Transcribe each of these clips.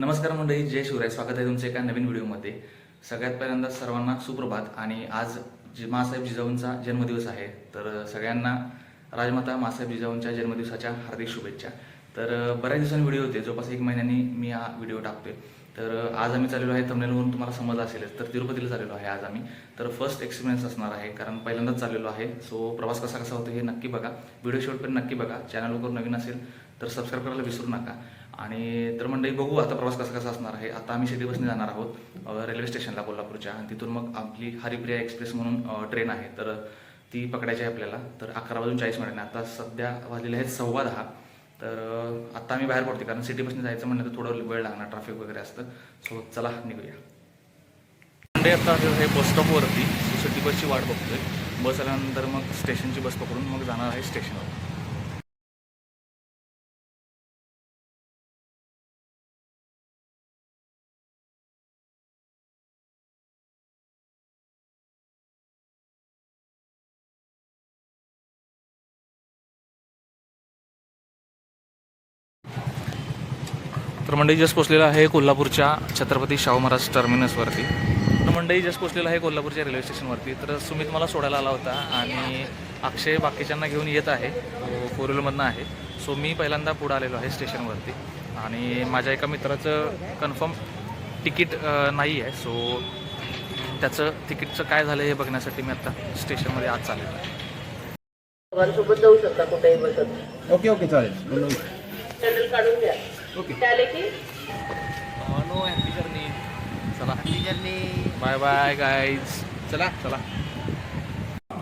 नमस्कार मंडळी जय शिवराय. स्वागत आहे तुमच्या एका नवीन व्हिडिओमध्ये. सगळ्यात पहिल्यांदा सर्वांना सुप्रभात आणि आज जी मासाहेब जिजाऊंचा जन्मदिवस आहे तर सगळ्यांना राजमाता मासाहेब जिजाऊंच्या जन्मदिवसाच्या हार्दिक शुभेच्छा. तर बऱ्याच दिवसांनी व्हिडिओ होते. जवळपास एक महिन्यांनी मी हा व्हिडिओ टाकतोय. तर आज आम्ही चाललेलो आहे तमिळवरून तुम्हाला समजलं असेलच तर तिरुपतीला चाललेलो आहे आज आम्ही. तर फर्स्ट एक्सपिरियन्स असणार आहे कारण पहिल्यांदाच चाललेलो आहे. सो प्रवास कसा कसा होतो हे नक्की बघा. व्हिडिओ शेवटपर्यंत नक्की बघा. चॅनलवर नवीन असेल तर सबस्क्राईब करायला विसरू नका. आणि तर मंडळी बघू आता प्रवास कसा कसा असणार आहे. आता आम्ही सिटी बसने जाणार आहोत रेल्वे स्टेशनला कोल्हापूरच्या. आणि तिथून मग आपली हरिप्रिया एक्सप्रेस म्हणून ट्रेन आहे. तर ती पकडायची आहे आपल्याला. तर अकरा वाजून चाळीस मिनिटांनी आता सध्या वाजलेले आहेत सव्वा दहा. तर आत्ता आता आम्ही बाहेर पडतो कारण सिटी बसने जायचं म्हणलं तर थोडं वेळ लागणार ट्रॅफिक वगैरे असतं. सो चला निघूया. मंडे आता हे बस स्टॉपवरती सिटी बसची वाट बघतोय. बस आल्यानंतर मग स्टेशनची बस पकडून मग जाणार आहे स्टेशनवर. मंडई जस्ट पोचलेलं आहे कोल्हापूरच्या छत्रपती शाहू महाराज टर्मिनसवरती. तर मंडई जस्ट पोचलेलं आहे कोल्हापूरच्या रेल्वे स्टेशनवरती. तर सुमित मला सोडायला आला होता आणि अक्षय बाकीच्यांना घेऊन येत आहे. फोर व्हीलरमधनं आहे. सो मी पहिल्यांदा पुढं आलेलो आहे स्टेशनवरती. आणि माझ्या एका मित्राचं कन्फर्म तिकीट नाही आहे. सो त्याचं तिकीटचं काय झालं हे बघण्यासाठी मी आता स्टेशनमध्ये आज चाललेलो आहे. सोबत जाऊ शकता कुठेही बसत. ओके ओके चालेल. बोलू. चॅनल काढून घ्या. ओके की नो हॅपी जर्नी चला. बाय बाय गाईज चला चला.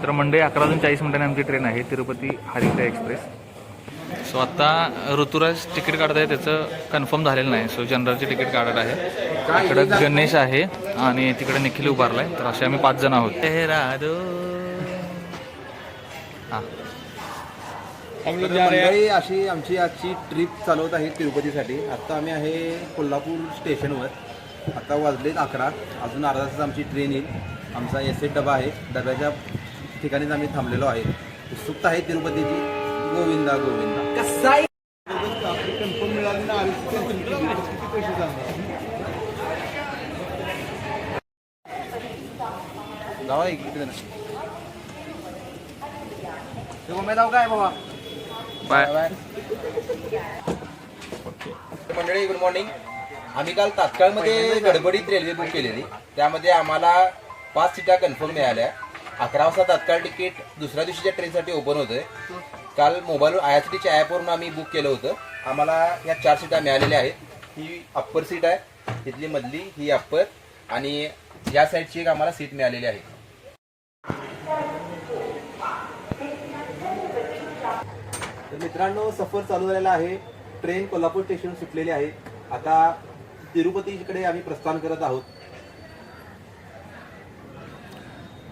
तर मंडे अकरा वाजून चाळीस मिनिटांनी आमची ट्रेन आहे तिरुपती हरिप्रिया एक्सप्रेस सो आता ऋतुराज तिकीट काढत आहे त्याचं कन्फर्म झालेलं नाही. सो जनरलचे तिकीट काढत आहे. इकडं गणेश आहे आणि तिकडे निखिल उभारलाय. तर असे आम्ही पाच जण आहोत. हां. मंडळी अशी आमची आजची ट्रिप चालवत आहे तिरुपतीसाठी. आता आम्ही आहे कोल्हापूर स्टेशनवर आता वाजलेत अकरा. अजून अर्धा तास आमची ट्रेन येईल. आमचा एस एट डबा आहे. डब्याच्या ठिकाणीच आम्ही थांबलेलो आहे. उत्सुकता आहे तिरुपतीची. गोविंदा गोविंदा. कन्फर्म मिळाली ना किती पैसे जावा इकडे ना. ते जाऊ काय बाबा? बाय. मंडळी गुड मॉर्निंग आम्ही काल तात्काळमध्ये गडबडीत रेल्वे बुक केलेली. त्यामध्ये आम्हाला पाच सीटा कन्फर्म मिळाल्या. अकरा वाजता तात्काळ तिकीट दुसऱ्या दिवशीच्या ट्रेनसाठी ओपन होतंय. काल मोबाईल आय आर सी टीच्या ॲपवरून आम्ही बुक केलं होतं. आम्हाला या चार सीटा मिळालेल्या आहेत. ही अप्पर सीट आहे. तिथली मधली ही अप्पर आणि या साईडची एक आम्हाला सीट मिळालेली आहे. तर मित्रांनो सफर चालू झालेला आहे. ट्रेन कोल्हापूर स्टेशन सुटलेली आहे. आता तिरुपतीकडे आम्ही प्रस्थान करत आहोत.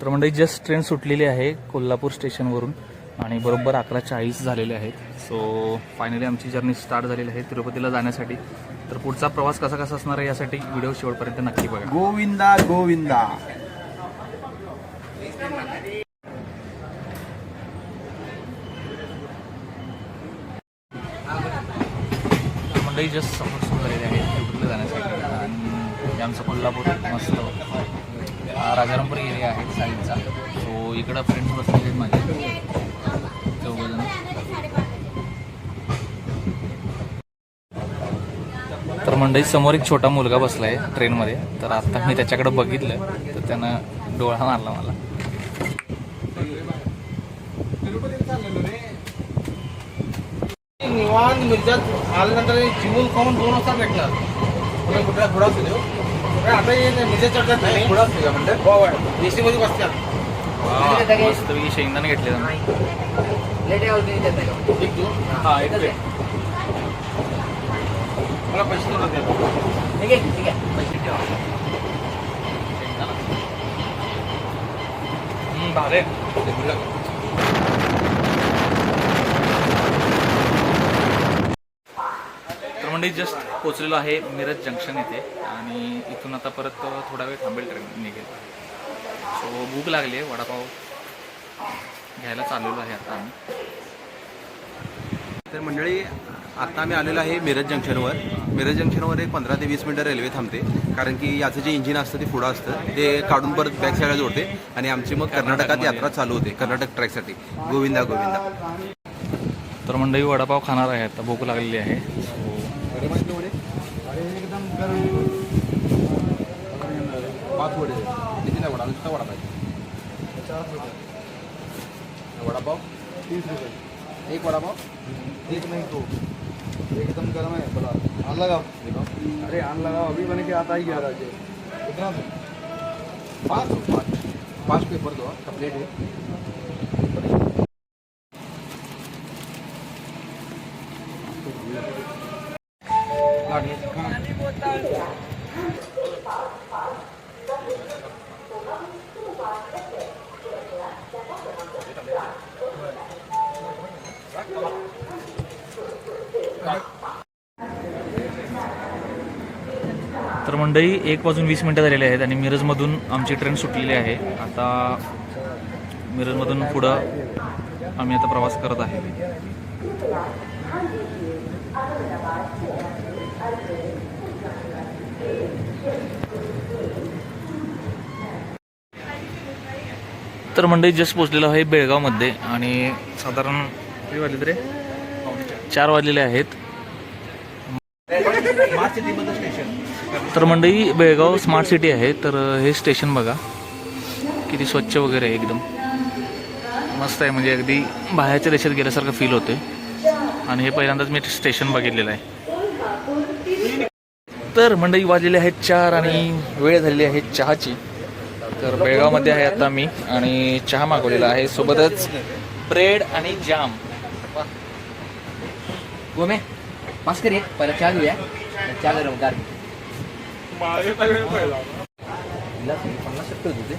तर मंडळी जस्ट ट्रेन सुटलेली आहे कोल्हापूर स्टेशनवरून आणि बरोबर अकरा चाळीस झालेले आहेत. सो फायनली आमची जर्नी स्टार्ट झालेली आहे तिरुपतीला जाण्यासाठी. तर पुढचा प्रवास कसा कसा असणार आहे यासाठी व्हिडिओ शेवटपर्यंत नक्की बघा. गोविंदा गोविंदा. मंडळी जस्ट सुरू झालेले जाण्यासाठी. आणि आमचं कोल्हापूर मस्त. राजारामपूर एरिया आहे साईडचा. सो इकडं फ्रेंड्स बसलेले आहेत माझे. चौघजण. तर मंडळी समोर एक छोटा मुलगा बसला आहे ट्रेनमध्ये तर आत्ता मी त्याच्याकडे बघितलं तर त्यानं डोळा मारला मला. निवांत मिरच्यात आल्यानंतर चिमून खाऊन दोन वाजता भेटणार. कुठला थोडा असू आता हे मिरच्या चढतात नाही थोडा असू म्हणलं एसी मध्ये बसतात मस्तपैकी शेंगदाणे घेतले एक हा एक. मला पैसे देऊन द्या. ठीक आहे ठीक आहे. हम्म, भारी. आहे. म्हणजे जस्ट पोचलेलो आहे मिरज जंक्शन येथे. आणि इथून आता परत थोडा वेळ थांबेल ट्रेन निघेल. सो भूक लागली आहे वडापाव घ्यायला चाललेलो आहे आता आम्ही. तर मंडळी आता आम्ही आलेलो आहे मिरज जंक्शनवर मिरज जंक्शनवर एक पंधरा ते वीस मिनटं रेल्वे थांबते. कारण की याचं जे इंजिन असतं ते पुढं असतं. ते काढून परत बॅक साईडला जोडते. आणि आमची मग कर्नाटकात यात्रा चालू होते कर्नाटक ट्रॅकसाठी गोविंदा गोविंदा. तर मंडळी वडापाव खाणार आहे आता. भूक लागलेली आहे. पाच वडे. किती नाही वडा? नुसता वडा पाहिजे. वडापाव? तीस रुपये. एक वडापाव? एक नहीं तो. एकदम गर्म है बोला. आन लगाओ अरे आन लगाओ अभी बने के आता ही गया राजे. कितना पाँच पाँच पाँच पेपर दो प्लेट है तर एक वाजून वीस मिनटं झालेली आहेत आणि मिरजमधून आमची ट्रेन सुटलेली आहे. आता मिरजमधून पुढं आम्ही आता प्रवास करत आहे. तर मंडई जस्ट पोचलेलो आहे बेळगावमध्ये आणि साधारण किती वाजले तरी चार वाजलेले आहेत. तर मंडळी बेळगाव स्मार्ट सिटी आहे तर हे स्टेशन बघा. किती स्वच्छ वगैरे आहे एकदम. मस्त आहे म्हणजे अगदी बाहेरच्या देशात गेल्यासारखं फील होते. आणि हे पहिल्यांदाच मी स्टेशन बघितलेलं आहे. तर मंडळी वाजलेले आहेत चार आणि वेळ झालेली आहे चहाची. तर बेळगावमध्ये आहे आता मी आणि चहा मागवलेला आहे. सोबतच ब्रेड आणि जाम गोमे पास करी पहिला चहा घेऊया. चहा गरम रहा पन्नास टक्के होते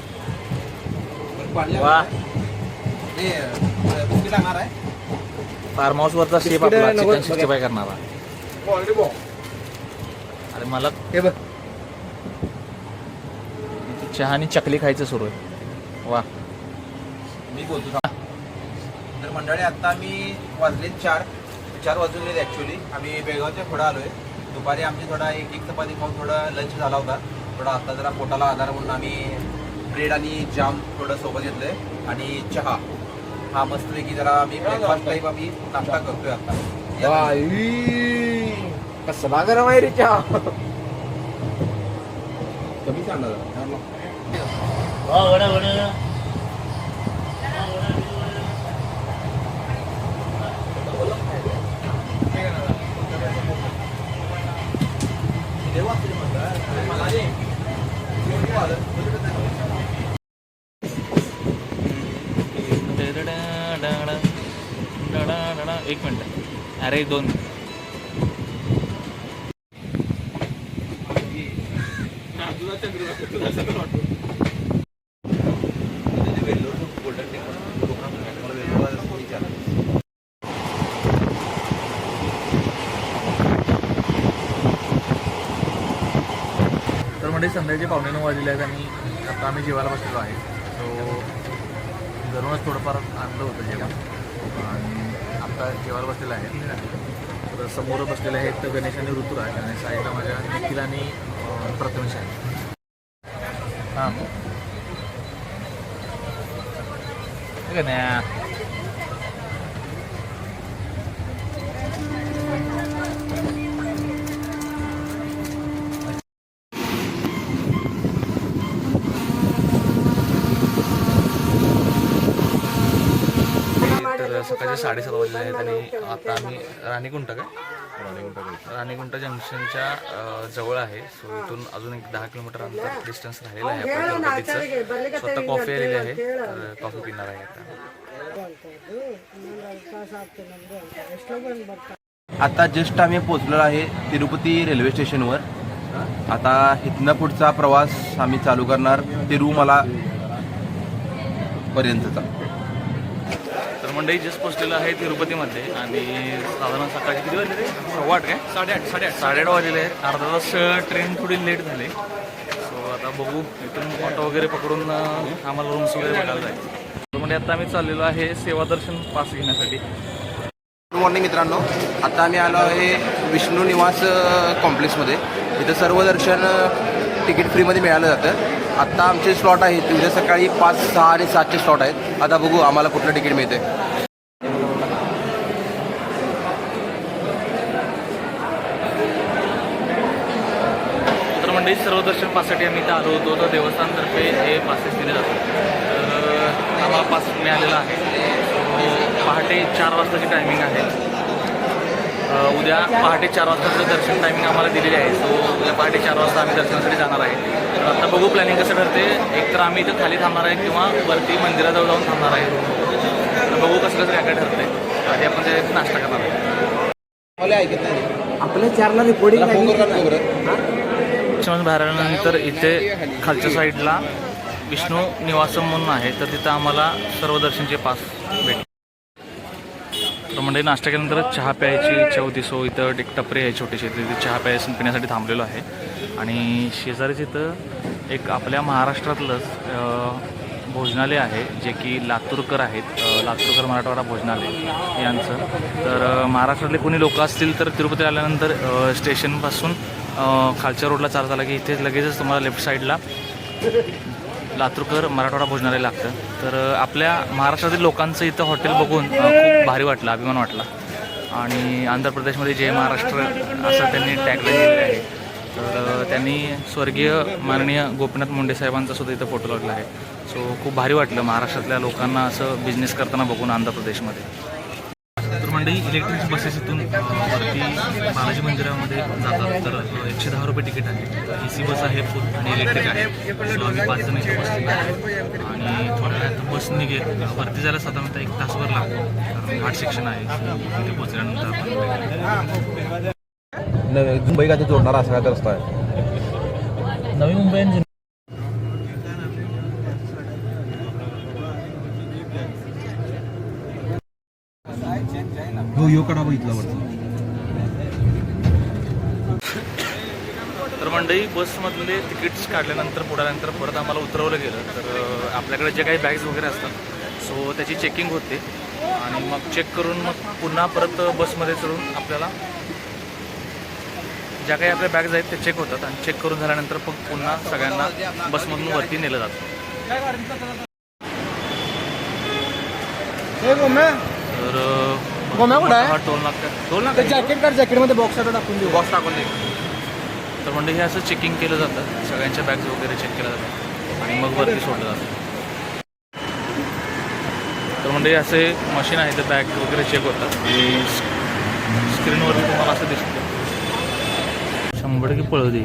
आहे फार्म हाऊसवरचा शेप आपला चिकन सिक्स्टी फाय करणारा. अरे मला हे बघ. चहा आणि चकली खायचं सुरू आहे. वा मी बोलतो. तर मंडळी आता आम्ही वाजले चार. चार वाजून गेले ॲक्च्युली आम्ही बेळगावच्या पुढं आलो आहे दुपारी आमची थोडा एक एक चपाती खाऊन थोडा लंच झाला होता. थोडा आता जरा पोटाला आधार म्हणून आम्ही ब्रेड आणि जाम थोडं सोबत घेतलंय आणि चहा. हा मस्तपैकी जरा आम्ही ब्रेकफास्ट टाईप आम्ही नाश्ता करतोय आता. कसला गरम आहे रे चहा. कमी सांगा एक मिनिट अरे दोन तर पावणे नऊ वाजले आहेत आणि आता आम्ही जेवायला बसलेलो आहे. सो घरूनच थोडंफार आणलं होतं जेवण. आणि आता जेवायला बसलेलं आहे. तर समोर बसलेले आहेत तर गणेश आणि ऋतुराज. आणि साईडला माझ्या निखिल आणि प्रथमेश आहे हां गण्या आहे साडेसात वाजले आहेत आणि आता आम्ही राणीकुंट काय राणीकुंट जंक्शनच्या जवळ आहे सो इथून अजून एक दहा किलोमीटर अंतर डिस्टन्स राहिलेलं आहे आपल्या गणपतीचं स्वतः कॉफी आलेली आहे तर कॉफी पिणार आहे आता आता जस्ट आम्ही पोहोचलो आहे तिरुपती रेल्वे स्टेशनवर आता इथनं पुढचा प्रवास आम्ही चालू करणार तिरुमला पर्यंतचा मंडळी जस्ट पोचलेलं आहे तिरुपतीमध्ये आणि साधारण सकाळची किती वाजले रे? सव्वा आठ काय? साडेआठ साडेआठ. साडेआठ वाजलेले आहेत अर्धा तास ट्रेन थोडी लेट झाली. सो आता बघू. इथून ऑटो वगैरे पकडून आम्हाला रूम्स वगैरे बघायला जायचं. तर म्हणजे आता आम्ही चाललेलो आहे सेवा दर्शन पास घेण्यासाठी. गुड मॉर्निंग मित्रांनो. आता आम्ही आलो आहे विष्णू निवास कॉम्प्लेक्समध्ये इथं सर्व दर्शन तिकीट फ्रीमध्ये मिळालं जातं. आत्ता आमचे स्लॉट आहेत. उद्या सकाळी पाच सहा आणि सातचे स्लॉट आहेत. आता बघू आम्हाला कुठलं तिकीट मिळते मंडळी सर्व दर्शन पाससाठी आम्ही इथं आलो होतो. तर देवस्थानतर्फे हे पासेस दिले जातात. तर आम्हाला पास मिळालेला आहे. तो पहाटे चार वाजताची टायमिंग आहे. उद्या पहाटे चार वाजताचं दर्शन टायमिंग आम्हाला दिलेली आहे. सो उद्या पहाटे चार वाजता आम्ही दर्शनासाठी जाणार आहे. तर आता बघू प्लॅनिंग कसं ठरते. एक तर आम्ही इथं खाली थांबणार आहे किंवा वरती मंदिराजवळ जाऊन थांबणार आहे. तर बघू कसं कसं काय काय ठरते आधी आपण ते नाश्ता करणार आहे आपल्या चारला रिपोर्टिंग भरल्यानंतर आल्यानंतर इथे खालच्या साईडला विष्णू निवासम म्हणून आहे. तर तिथं आम्हाला सर्व दर्शनचे पास भेट तर म्हणजे नाश्ता केल्यानंतर चहा प्यायची इच्छा होती. सो इथं एक टपरी आहे छोटीशी तिथे चहा प्याय पिण्यासाठी थांबलेलो आहे. आणि शेजारीच इथं एक आपल्या महाराष्ट्रातलंच भोजनालय आहे जे की लातूरकर आहेत. लातूरकर मराठवाडा भोजनालय यांचं. तर महाराष्ट्रातले कोणी लोक असतील तर तिरुपती आल्यानंतर स्टेशनपासून खालच्या रोडला चालत आला की इथे लगेचच तुम्हाला लेफ्ट साईडला लातूरकर मराठवाडा भोजनालय लागतं. तर आपल्या महाराष्ट्रातील लोकांचं इथं हॉटेल बघून खूप भारी वाटलं अभिमान वाटला. आणि आंध्र प्रदेशमध्ये जय महाराष्ट्र असं त्यांनी टॅगलाईन दिलेलं आहे. तर त्यांनी स्वर्गीय माननीय गोपीनाथ मुंडे साहेबांचा सुद्धा इथं फोटो लागला आहे. सो खूप भारी वाटलं महाराष्ट्रातल्या लोकांना असं बिझनेस करताना बघून आंध्र प्रदेशमध्ये. मंडळी इलेक्ट्रिक बसेस इथून वरती बालाजी मंदिरामध्ये जातात. तर एकशे दहा रुपये तिकीट आहे. ए सी बस आहे फुल आणि इलेक्ट्रिक आहे. सो आम्ही पाच जण इथे बसलेलो आहे. आणि थोड्या वेळात बस निघेल. वरती जायला साधारणतः एक तासभर लागतो. कारण घाट सेक्शन आहे. तिथे पोचल्यानंतर आपण मुंबई का जोडणारा असा काय रस्ता आहे. नवी मुंबई हो यो कडा बघितला तर मंडळी बसमधले तिकीट्स काढल्यानंतर पुढाल्यानंतर परत आम्हाला उतरवलं गेलं. तर आपल्याकडे जे काही बॅग्स वगैरे असतात सो त्याची चेकिंग होते. आणि मग चेक करून मग पुन्हा परत बसमध्ये चढून आपल्याला ज्या काही आपल्या बॅग्स आहेत ते चेक होतात. आणि चेक करून झाल्यानंतर मग पुन्हा सगळ्यांना बसमधून वरती नेलं जातं. तर अ, गोम्या कुठं आहे? हा। टोल नाका टोल नाका आहे. जॅकेट काढ जॅकेटमध्ये बॉक्स आता टाकून देऊ बॉक्स टाकून दे तर म्हणजे हे असं चेकिंग केलं जातं. सगळ्यांच्या बॅग्स वगैरे चेक केलं जातं. आणि मग वरती सोडलं जातं. तर म्हणजे असे मशीन आहे ते बॅग वगैरे चेक होतात. आणि स्क्रीनवरती तुम्हाला असं दिसतं. शंभर टक्के पळू दे.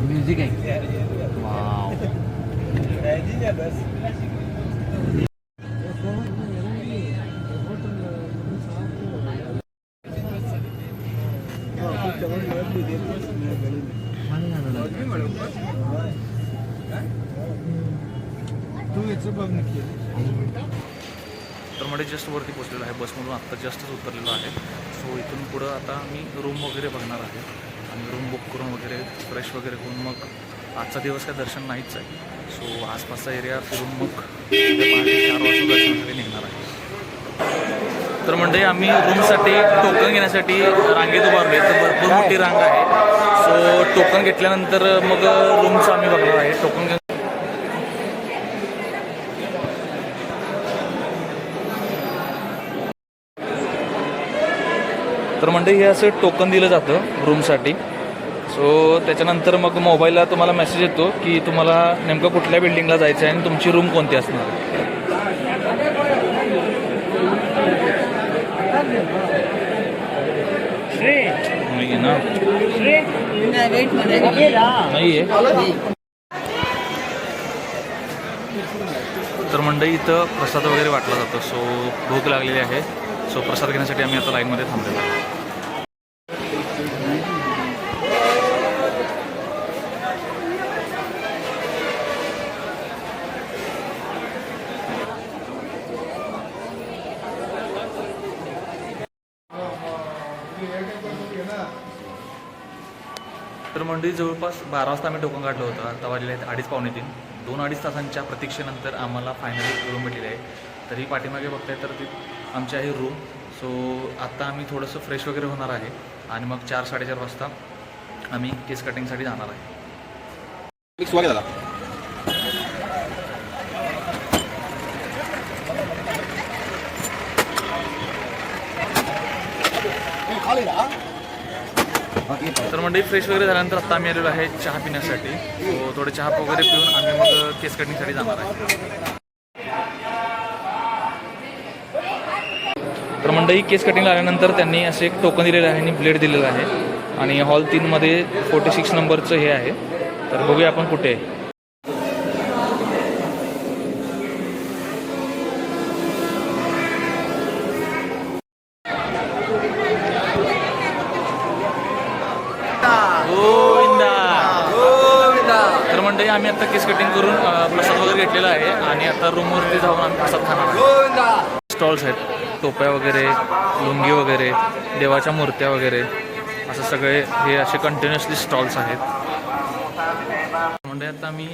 म्युझिक आहे. वाव जस्ट वरती पोचलेलो आहे. बसमधून आत्ता जस्टच उतरलेलो आहे. सो इथून पुढं आता मी रूम वगैरे बघणार आहे. आणि रूम बुक करून वगैरे फ्रेश वगैरे होऊन मग आजचा दिवस काय दर्शन नाहीच आहे. सो आसपासचा एरिया फिरून मग चार वाजता दर्शनासाठी निघणार आहे. तर म्हणजे आम्ही रूमसाठी टोकन घेण्यासाठी रांगेत उभारले तर भरपूर मोठी रांग आहे. सो टोकन घेतल्यानंतर मग रूमचं आम्ही बघणार आहे. टोकन तर म्हणजे हे असं टोकन दिलं जातं रूमसाठी सो त्याच्यानंतर मग मोबाईलला तुम्हाला मेसेज येतो की तुम्हाला नेमकं कुठल्या बिल्डिंगला जायचं आहे आणि तुमची रूम कोणती असणार? नाही आहे ना. नाही आहे. तर मंडई इथं प्रसाद वगैरे वाटला जातो. सो भूक लागलेली आहे. सो प्रसाद घेण्यासाठी आम्ही आता लाईनमध्ये थांबलेलो आहोत. तर मंडळी जवळपास बारा वाजता आम्ही टोकन काढलं होतं. आता वाजले आहेत अडीच पावणे तीन. दोन अडीच तासांच्या प्रतीक्षेनंतर आम्हाला फायनली रूम भेटलेली आहे. तरी पाठीमागे बघताय तर ती आमची आहे रूम सो आत्ता आम्ही थोडंसं फ्रेश वगैरे होणार आहे. आणि मग चार साडेचार वाजता आम्ही केस कटिंगसाठी जाणार आहे. तर मंडळी फ्रेश वगैरे झाल्यानंतर आता आम्ही आलेलो आहे चहा पिण्यासाठी. सो थोडे चहा वगैरे पिऊन आम्ही मग केस कटिंगसाठी जाणार आहे. तर मंडळी केस कटिंग आल्यानंतर त्यांनी असे एक टोकन दिलेलं आहे आणि ब्लेड दिलेलं आहे. आणि हॉल तीनमध्ये फोर्टी सिक्स नंबरचं हे आहे. तर बघूया आपण कुठे आहे. केस कटिंग करून प्रसाद वगैरे घेतलेला आहे आणि आता रूमवरती जाऊन आम्ही प्रसाद खाणार स्टॉल्स आहेत टोप्या वगैरे लुंगी वगैरे देवाच्या मूर्त्या वगैरे असं सगळे हे असे कंटिन्युअसली स्टॉल्स आहेत. म्हणजे आता आम्ही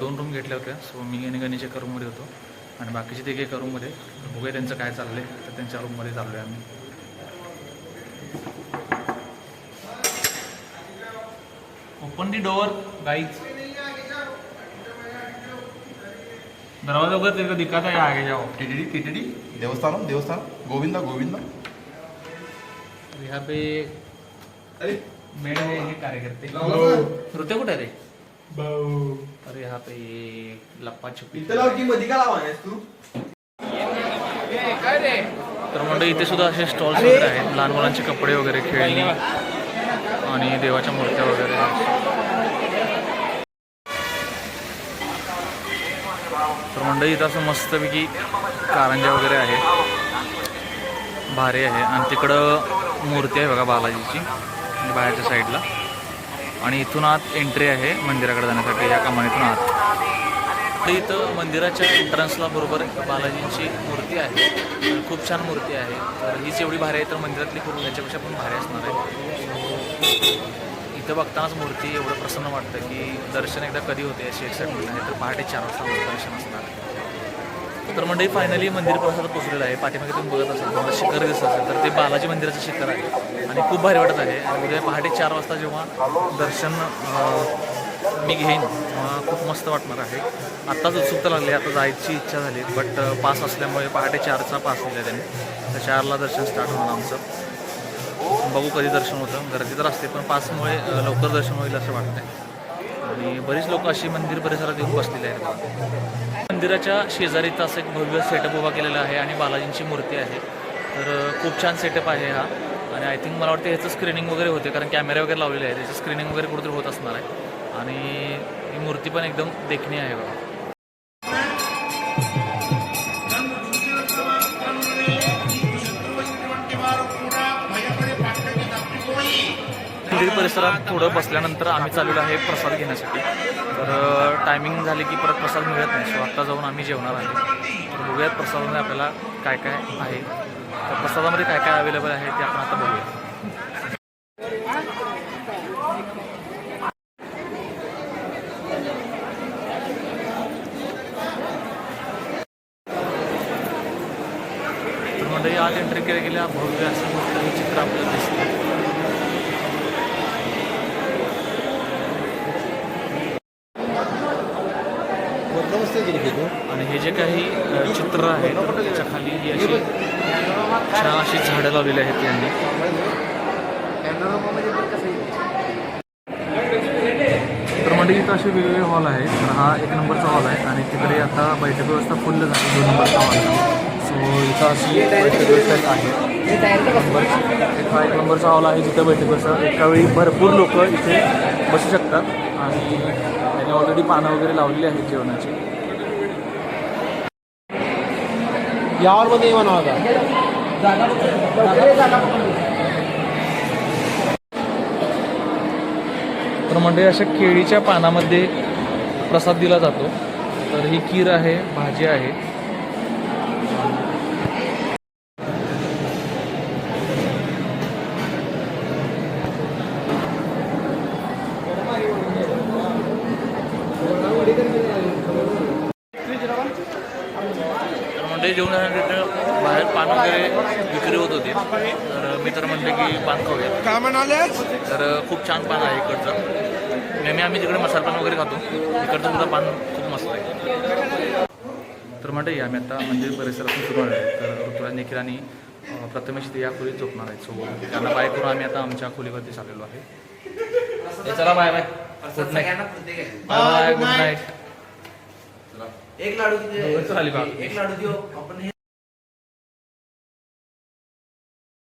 दोन रूम घेतल्या होत्या सो मी आणि गणेश एका रूममध्ये होतो. आणि बाकीचे ते एका रूममध्ये बघूया त्यांचं काय चाललं आहे तर त्यांच्या रूममध्ये चाललो आहे आम्ही. ओपन दी डोअर गाईज दरवाजा उधर तेरे को दिखाता है आगे जाओ. TTD TTD. देवस्थानम देवस्थान. गोविंदा गोविंदा. यहाँ पे मेड है ये कार्यकर्ते. रुते कुठे रे? और यहाँ पे ये लप्पा छुपी तर म्हणजे इथे सुद्धा असे स्टॉल्स वगैरे आहेत. लहान मुलांचे कपडे वगैरे खेळणी आणि देवाच्या मूर्त्या वगैरे. तर मंडळी इथं असं मस्तपैकी कारंजा वगैरे आहे. भारी आहे. आणि तिकडं मूर्ती आहे बघा बालाजीची बाहेरच्या साईडला आणि इथून आत एंट्री आहे मंदिराकडे जाण्यासाठी या कमानीतून आत. तर इथं मंदिराच्या एंट्रन्सला बरोबर बालाजींची मूर्ती आहे. खूप छान मूर्ती आहे. तर हीच एवढी भारी आहे तर मंदिरातली खूप ह्याच्यापेक्षा पण भारी असणार आहे. इथं बघतानाच मूर्ती एवढं प्रसन्न वाटतं की दर्शन एकदा कधी होते? अशी एक्साइटमेंट आहे. तर पहाटे चार वाजता दर्शन असणार. तर मंडळी फायनली मंदिर परिसरात पोचलेलं आहे. पाठीमागे तुम्ही बघत असाल तुम्हाला शिखर दिसत असेल तर ते बालाजी मंदिराचं शिखर आहे. आणि खूप भारी वाटत आहे. आणि उद्या पहाटे चार वाजता जेव्हा दर्शन मी घेईन खूप मस्त वाटणार आहे. आत्ताच उत्सुकता लागली आता जायची इच्छा झाली बट पास असल्यामुळे पहाटे चारचा पास दिला त्यांनी. तर चारला दर्शन स्टार्ट होणार आमचं. बघू कधी दर्शन होतं. गर्दी तर असते पण पाचमुळे लवकर दर्शन होईल असं वाटतं आणि बरीच लोक अशी मंदिर परिसरात येऊन बसलेले आहेत. मंदिराच्या शेजारी असं एक भव्य सेटअप उभा केलेला आहे आणि बालाजींची मूर्ती आहे. तर खूप छान सेटअप आहे हा. आणि आय थिंक मला वाटतं ह्याचं स्क्रीनिंग वगैरे होते कारण कॅमेरे वगैरे लावलेले आहे त्याचं स्क्रीनिंग वगैरे कुठेतरी होत असणार आहे. आणि ही मूर्ती पण एकदम देखणी आहे बघा. परिसरात थोडं बसल्यानंतर आम्ही चाललेलो आहे प्रसाद घेण्यासाठी. तर टायमिंग झाली की परत प्रसाद मिळत नाही. सो आत्ता जाऊन आम्ही जेवणार आहे. तर बघूयात प्रसादामध्ये आपल्याला काय काय आहे. तर प्रसादामध्ये काय काय अवेलेबल आहे ते आपण आता बघूया. तर म्हणजे एंट्री केल्या गेल्या भव्य असं मोठं चित्र आपल्याला दिसतं. आणि हे जे काही चित्र आहे त्याच्याखाली ही अशी छान अशी झाडं लावलेली आहेत यांनी तर म्हणजे इथं असे वेगवेगळे हॉल आहेत तर हा एक नंबरचा हॉल आहे आणि तिकडे आता बैठक व्यवस्था फुल झाली दोन नंबरचा हॉल सो इथं अशी बैठक व्यवस्था आहे. एक हा एक नंबरचा हॉल आहे जिथं बैठक व्यवस्था एका वेळी भरपूर लोक इथे बसू शकतात. आणि त्याने ऑलरेडी पानं वगैरे लावलेली आहेत जेवणाची. यावरमध्ये मध्ये म्हणा तर म्हणजे अशा केळीच्या पानामध्ये प्रसाद दिला जातो. तर ही खीर आहे भाजी आहे. तर म्हणजे जेवण झाल्यानंतर बाहेर पान वगैरे विक्री होत होती. तर मी तर म्हणले की पान खाऊया. काय म्हणाले? तर खूप छान पान आहे इकडचं. नेहमी आम्ही तिकडे मसाला पान वगैरे खातो. इकडचं सुद्धा पान खूप मस्त आहे. तर मंडळी आम्ही आता मंदिर परिसरातून सुरू आहे. तर ऋतुराज निखिल आणि प्रथमेश ते या खोलीत झोपणार आहेत. सो त्यांना बाय करून आम्ही आता आमच्या खोलीवरती चाललेलो आहे. चला bye bye. Good night bye good night एक लाडू एक लाडू देऊ.